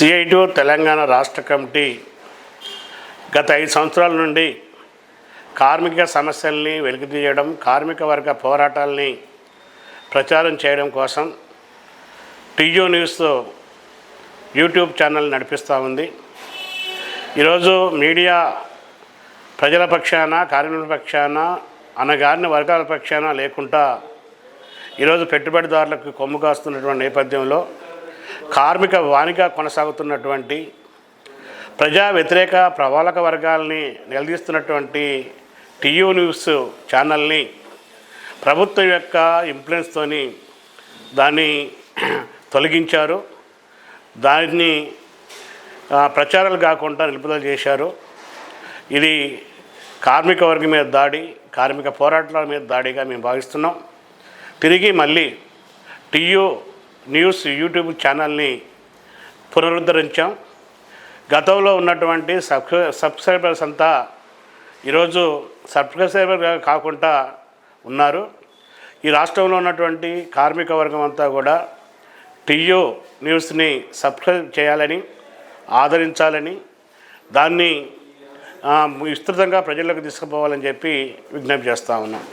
CIT Telangana రాష్ట్ర committee గత ఐదు సంవత్సరాల నుండి కార్మిక సమస్యల్ని వెలికితీయడం కార్మిక వర్గ పోరాటాల్ని ప్రచారం చేయడం కోసం టీయూ న్యూస్తో యూట్యూబ్ ఛానల్ నడిపిస్తూ ఉంది. ఈరోజు మీడియా ప్రజల పక్షాన కార్మికుల పక్షాన అనగారిన వర్గాల పక్షాన లేకుండా ఈరోజు పెట్టుబడిదారులకు కొమ్ము కాస్తున్నటువంటి నేపథ్యంలో కార్మిక వానిగా కొనసాగుతున్నటువంటి ప్రజా వ్యతిరేక ప్రవాళక వర్గాల్ని నిలదీస్తున్నటువంటి టీయూ న్యూస్ ఛానల్ని ప్రభుత్వం యొక్క ఇంఫ్లుయెన్స్తోని దాన్ని తొలగించారు. దాన్ని ప్రచారాలు కాకుండా నిలుపుదల చేశారు. ఇది కార్మిక వర్గం మీద దాడి కార్మిక పోరాటాల మీద దాడిగా మేము భావిస్తున్నాం. తిరిగి మళ్ళీ టీయూ న్యూస్ యూట్యూబ్ ఛానల్ని పునరుద్ధరించాం. గతంలో ఉన్నటువంటి సబ్ సబ్స్క్రైబర్స్ అంతా ఈరోజు సబ్స్క్రైబర్ కాకుండా ఉన్నారు. ఈ రాష్ట్రంలో ఉన్నటువంటి కార్మిక వర్గం అంతా కూడా టీయూ న్యూస్ని సబ్స్క్రైబ్ చేయాలని ఆదరించాలని దాన్ని విస్తృతంగా ప్రజలకు తీసుకుపోవాలని చెప్పి విజ్ఞప్తి చేస్తూ ఉన్నాం.